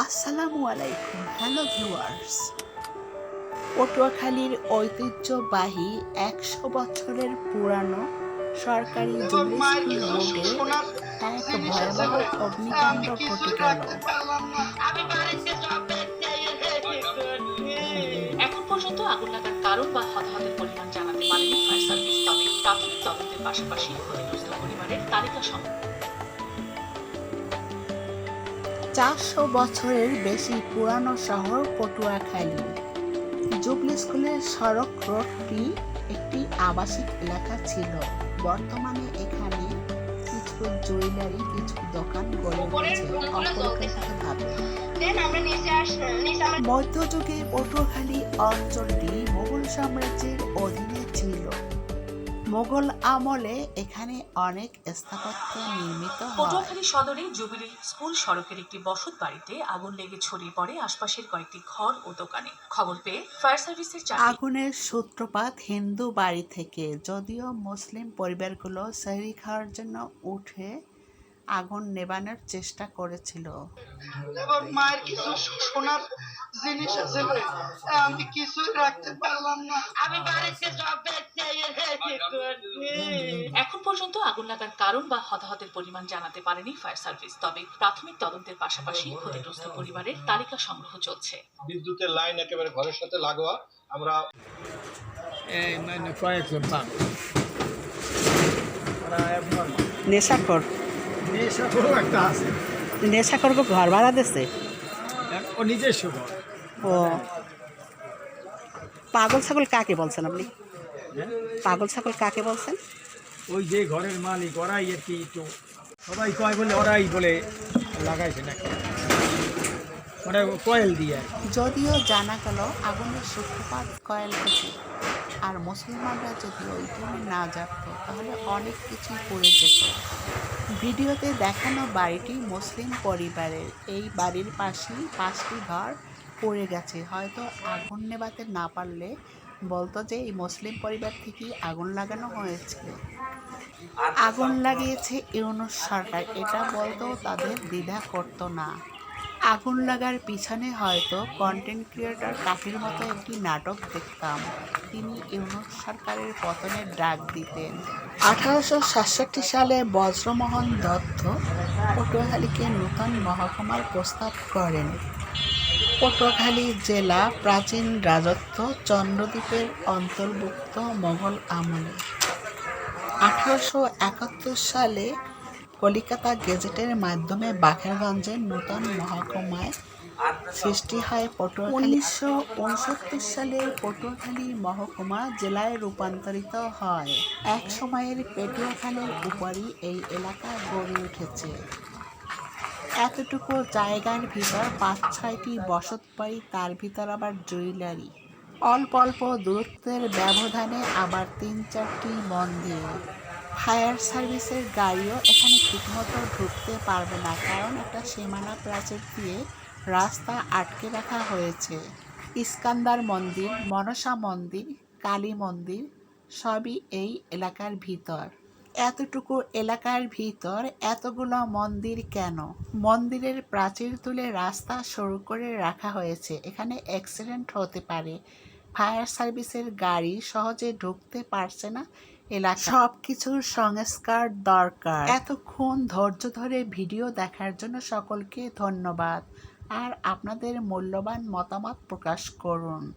আসসালামু আলাইকুম, hello viewers. পটুয়াখালীর ঐতিহ্যবাহী একশো বছরের পুরানো সরকারি রোডে এক ভয়াবহ অগ্নিকাণ্ড ঘটে গেল। পর্যন্ত আগুন লাগার কারণ বা হতাহতের পরিমাণ জানাতে পারেনি ফায়ার সার্ভিস, তবে প্রাথমিক তদন্তের পাশাপাশি ক্ষতিগ্রস্ত পরিবারের তালিকা চারশো বছরের বেশি পুরানো শহর পটুয়াখালী। জুবলি স্কুলের সড়ক রোডটি একটি আবাসিক এলাকা ছিল। বর্তমানে এখানে কিছু জুয়েলারি, কিছু দোকান গড়ে উঠেছে। অপরিকল্পিতভাবে। মধ্যযুগে পটুয়াখালী অঞ্চলটি মোগল সাম্রাজ্যের অধীনে ছিল। মোগল আমলে এখানে অনেক স্থাপত্য নির্মিত পটুয়াখালী সদরে জুবিলি স্কুল সড়কের একটি বসত বাড়িতে আগুন লেগে ছড়িয়ে পড়ে আশপাশের কয়েকটি ঘর ও দোকানে। খবর পেয়ে ফায়ার সার্ভিসের আগুনের সূত্রপাত হিন্দু বাড়ি থেকে যদিও মুসলিম পরিবারগুলো সেহরি খাওয়ার জন্য উঠে আগুন নেবানোর চেষ্টা করেছিল। মায়ের কিছু সোনার জিনিস আছে আমি কিছুই রাখতে পারলাম না আমি বাড়িতে সব এখন পর্যন্ত আগুন লাগার কারণ বা হতাহতের পরিমাণ জানাতে পারেনি ফায়ার সার্ভিস তবে প্রাথমিক তদন্তের পাশাপাশি ক্ষতিগ্রস্ত পরিবারের তালিকা সংগ্রহ চলছে। বিদ্যুতের লাইন একেবারে ঘরের সাথে লাগোয়া আমরা এই মানে কয়েকজন পাবে নেশাখর। নেশাখোরও একটা আছে। নেশাখরকে ঘর ভাড়া দিচ্ছে ও নিজস্ব ঘর ও। পাগল ছাগল কাকে বলছেন আপনি? পাগল ছাগল কাকে বলছেন? ওই যে ঘরের মালিক ওরাই আর কি একটু সবাই কয় বলে ওরাই বলে লাগাইছে নাকি? মানে কয়েল দিয়ে। যদিও জানা গেল আগুনের সূত্রপাত কয়েল থেকে আর মুসলমানরা যদি ওইখানে না জানতো তাহলে অনেক কিছুই পড়ে যেত। ভিডিওতে দেখানো বাড়িটি মুসলিম পরিবারের এই বাড়ির পাশেই পাঁচটি ঘর পড়ে গেছে। হয়তো আগুন নেবাতে না পারলে বলতো যে, এই মুসলিম পরিবার থেকেই আগুন লাগানো হয়েছে। আগুন লাগিয়েছে ইউনুস সরকার। এটা বলতো তাদের দ্বিধা করতো না। আগুন লাগার পিছনে হয়তো কন্টেন্ট ক্রিয়েটর কাফির মতো একটি নাটক দেখতাম। তিনি ইউনুস সরকারের পতনের ডাক দিতেন। আঠারোশো সাতষট্টি সালে বজ্রমোহন দত্ত পটুয়াখালীকে নূতন মহকুমার প্রস্তাব করেন। পটুয়াখালী জেলা প্রাচীন রাজত্ব চন্দ্রদ্বীপের অন্তর্ভুক্ত মোগল আমলে। আঠারোশো একাত্তর সালে কলিকাতা গেজেটের মাধ্যমে বাকেরগঞ্জের নূতন মহকুমায় সৃষ্টি হয় পটুয়াখালী। উনিশশো উনসত্তর সালে পটুয়াখালী মহকুমা জেলায় রূপান্তরিত হয়। এক সময়ের পেটুয়াখালীর উপরই এই এলাকা গড়ে উঠেছে। এতটুকু জায়গার ভিতর পাঁচ ছয়টি বসত বাড়ি, তার ভিতর আবার জুয়েলারি। অল্প অল্প দূরত্বের ব্যবধানে আবার তিন চারটি মন্দির। ফায়ার সার্ভিসের গাড়িও এখানে ঠিকমতো ঢুকতে পারবে না, কারণ একটা সীমানা প্রাচীর দিয়ে রাস্তা আটকে রাখা হয়েছে। ইস্কান্দার মন্দির, মনসা মন্দির, কালী মন্দির, সবই এই এলাকার ভিতর। এতটুকু এলাকার ভিতর এতগুলো মন্দির কেন? মন্দিরের প্রাচীর তুলে রাস্তা সরু করে রাখা হয়েছে। এখানে অ্যাক্সিডেন্ট হতে পারে। ফায়ার সার্ভিসের গাড়ি সহজে ঢুকতে পারছে না এলাকা। সব কিছুর সংস্কার দরকার। এতক্ষণ ধৈর্য ধরে ভিডিও দেখার জন্য সকলকে ধন্যবাদ। আর আপনাদের মূল্যবান মতামত প্রকাশ করুন।